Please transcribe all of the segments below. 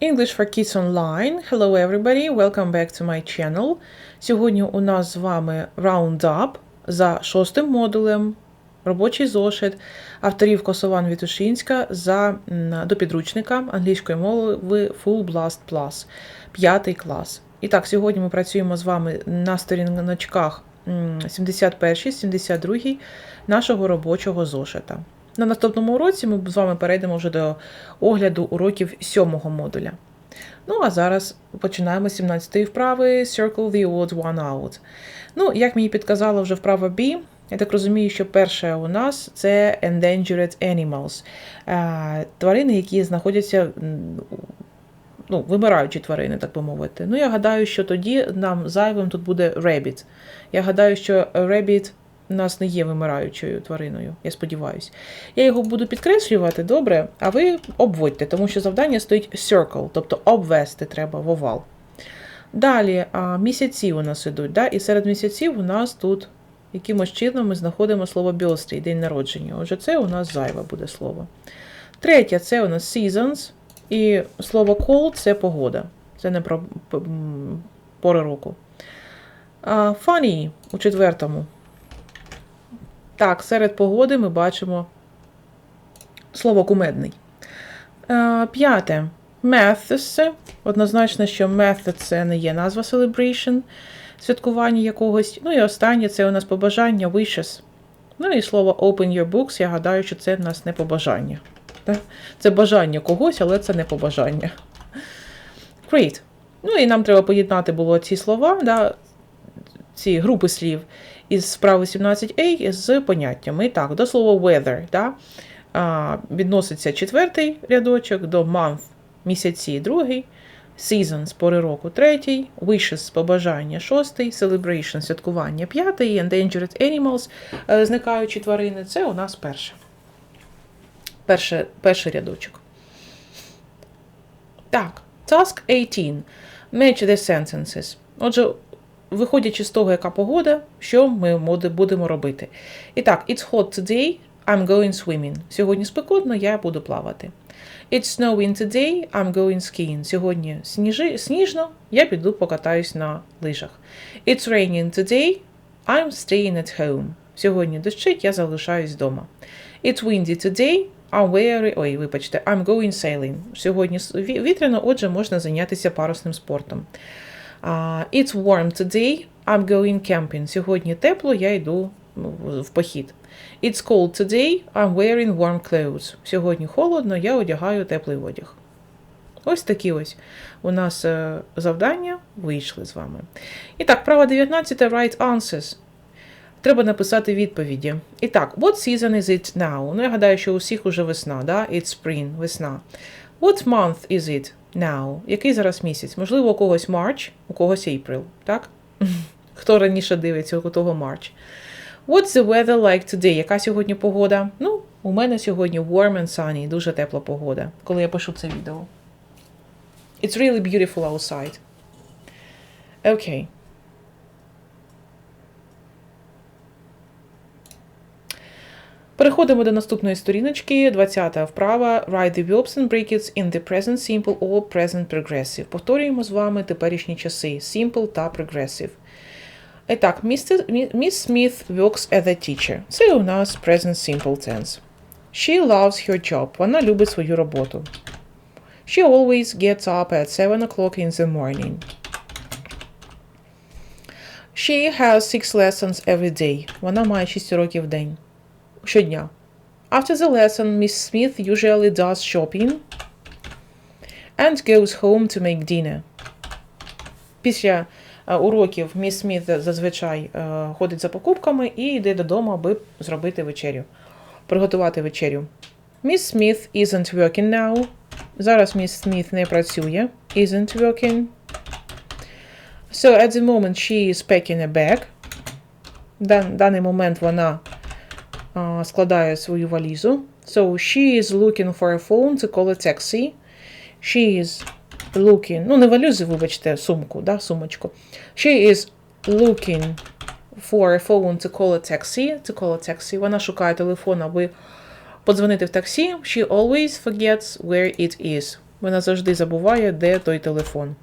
English for Kids Online. Hello everybody, welcome back to my channel. Сьогодні у нас з вами Roundup за шостим модулем, робочий зошит авторів Косован Вітушинська за до підручника англійської мови Full Blast Plus, п'ятий клас. І так, сьогодні ми працюємо з вами на сторіночках 71, 72 нашого робочого зошита. На наступному уроці ми з вами перейдемо вже до огляду уроків сьомого модуля. Ну, а зараз починаємо з 17-ї вправи Circle the odd one out. Ну, як мені підказала вже вправа B, я так розумію, що перше у нас це Endangered Animals. Е, Тварини, які знаходяться, ну, вимираючі тварини, так би мовити. Ну, я гадаю, що тоді нам зайвим тут буде Rabbit. Я гадаю, що Rabbit у нас не є вимираючою твариною, я сподіваюся. Я його буду підкреслювати добре, а ви обводьте, тому що завдання стоїть circle, тобто обвести треба в овал. Далі а, місяці у нас ідуть, да? і серед місяців у нас тут якимось чином ми знаходимо слово birthday, день народження. Отже, це у нас зайве буде слово. Третє це у нас seasons, і слово cold це погода. Це не про пори року. А, funny у четвертому. Так, серед погоди ми бачимо слово кумедний. Е, П'яте. Methods. Однозначно, що method це не є назва celebration, святкування якогось. Ну і останнє це у нас побажання wishes. Ну і слово open your books, я гадаю, що це в нас не побажання. Це бажання когось, але це не побажання. Great. Ну і нам треба поєднати було ці слова, да, ці групи слів із справи 17a з поняттями. І так, до слова weather, да, відноситься четвертий рядочок, до month місяці другий, seasons пори року третій, wishes побажання шостий, celebration святкування п'ятий, endangered animals е, зникаючі тварини. Це у нас перше. Перше, перший рядочок. Так, task 18. Match the sentences. Отже, виходячи з того, яка погода, що ми будемо робити. І так, it's hot today, I'm going swimming. Сьогодні спекотно, я буду плавати. It's snowing today, I'm going skiing. Сьогодні сніжи, сніжно, я піду покатаюсь на лижах. It's raining today, I'm staying at home. Сьогодні дощить, я залишаюсь вдома. It's windy today, I'm wearing... Ой, вибачте, I'm going sailing. Сьогодні вітряно, отже, можна зайнятися парусним спортом. It's warm today, I'm going camping. Сьогодні тепло, я йду ну, в в похід. It's cold today, I'm wearing warm clothes. Сьогодні холодно, я одягаю теплий одяг. Ось такі ось у нас е, завдання вийшли з вами. І так, право 19 right answers. Треба написати відповіді. І так, what season is it now? Ну, я гадаю, що у всіх уже весна, да? It's spring, весна. What month is it now? Який зараз місяць? Можливо, у когось March, у когось April, так? Хто раніше дивиться, у того March. What's the weather like today? Яка сьогодні погода? Ну, у мене сьогодні warm and sunny, дуже тепла погода, коли я пишу це відео. It's really beautiful outside. Окей. Переходимо до наступної сторіночки, 20 вправа. Write the verbs and brackets in the present simple or present progressive. Повторюємо з вами теперішні часи simple та progressive. І так, Miss Smith works as a teacher. Це у нас present simple tense. She loves her job. Вона любить свою роботу. She always gets up at 7 o'clock in the morning. She has six lessons every day. Вона має 6 уроків в день. Щодня. After the lesson, Miss Smith usually does shopping and goes home to make dinner. Після е, уроків міс Сміт зазвичай е, ходить за покупками і йде додому, аби зробити вечерю, приготувати вечерю. Miss Smith isn't working now. Зараз міс Сміт не працює. Isn't working. So at the moment she is packing a bag. В даний момент вона складає свою валізу. So she is looking for a phone to call a taxi. She is looking, ну не валюзи, вибачте, сумку, да, сумочку. She is looking for a phone to call a taxi. To call taxi. Вона шукає телефон, аби подзвонити в таксі. She always forgets where it is. Вона завжди забуває, де той телефон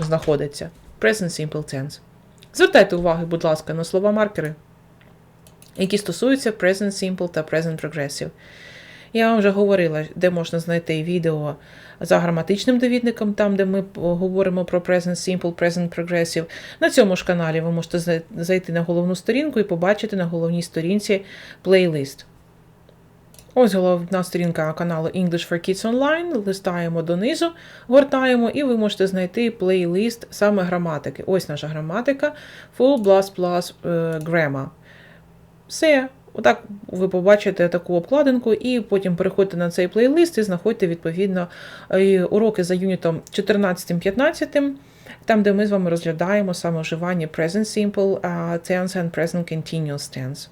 знаходиться. Present Simple Tense. Звертайте увагу, будь ласка, на слова маркери, які стосуються Present Simple та Present Progressive. Я вам вже говорила, де можна знайти відео за граматичним довідником, там, де ми говоримо про Present Simple, Present Progressive. На цьому ж каналі ви можете зайти на головну сторінку і побачити на головній сторінці плейлист. Ось головна сторінка каналу English for Kids Online. Листаємо донизу, гортаємо, і ви можете знайти плейлист саме граматики. Ось наша граматика Full Plus Plus е, Grammar. Все. Отак ви побачите таку обкладинку, і потім переходьте на цей плейлист і знаходьте відповідно е, уроки за юнітом 14-15, там, де ми з вами розглядаємо саме вживання Present Simple Tense and Present Continuous Tense.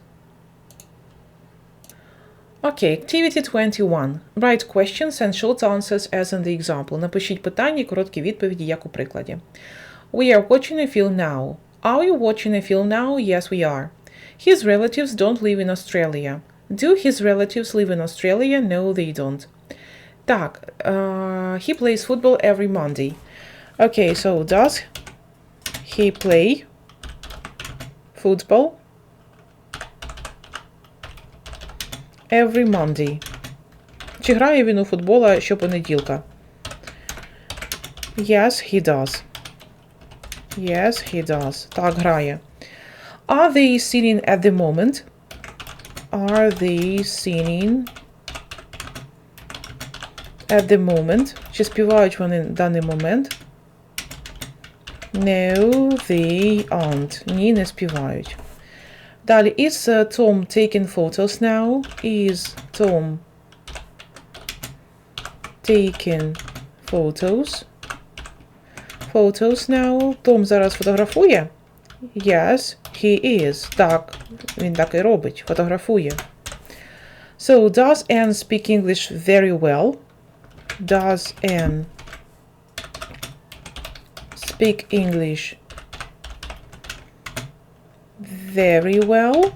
Окей, Activity 21. Write questions and short answers as in the example. Напишіть питання і короткі відповіді, як у прикладі. We are watching a film now. Are you watching a film now? Yes, we are. His relatives don't live in Australia. Do his relatives live in Australia? No, they don't. Так, uh, he plays football every Monday. Okay, so does he play football every Monday? Чи грає він у футбола щопонеділка? Yes, he does. Yes, he does. Так, грає. Are they singing at the moment? Are they singing at the moment? Чи співають вони в даний момент? No, they aren't. Ні, не співають. Далі, is uh, Tom taking photos now? Is Tom taking photos? Photos now. Том зараз фотографує? Yes, he is. Так, він так і робить, фотографує. So, does Anne speak English very well? Does Anne speak English very well?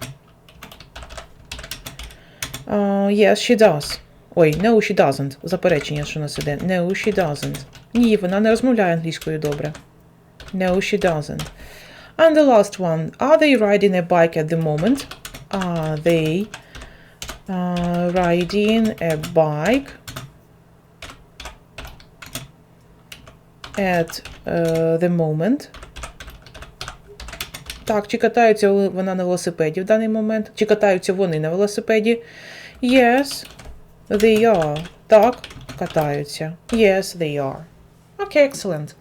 Uh, yes, she does. Ой, no, she doesn't. Заперечення, що у нас іде. No, she doesn't. Ні, вона не розмовляє англійською добре. No, she doesn't. And the last one. Are they riding a bike at the moment? Are they uh, riding a bike at uh, the moment? Так, чи катаються вона на велосипеді в даний момент? Чи катаються вони на велосипеді? Yes, they are. Так, катаються. Yes, they are. Okay, excellent.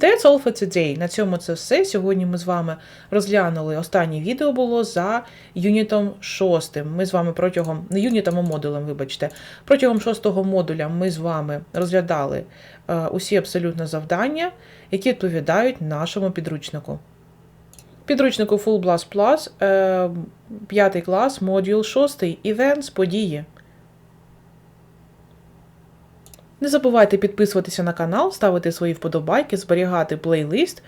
That's all for today. На цьому це все. Сьогодні ми з вами розглянули останнє відео було за юнітом 6. Ми з вами протягом не юнітом, а модулем, вибачте. Протягом шостого модуля ми з вами розглядали е, усі абсолютно завдання, які відповідають нашому підручнику. Підручнику Full Blast Plus, е, 5 клас, модуль 6, Events, події. Не забувайте підписуватися на канал, ставити свої вподобайки, зберігати плейлист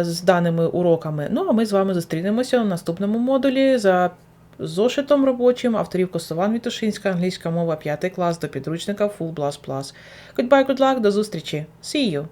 з даними уроками. Ну а ми з вами зустрінемося у наступному модулі за зошитом робочим авторів Косован Вітушинська, англійська мова, 5 клас до підручника Full Blast Plus. Goodbye, good luck, до зустрічі. See you!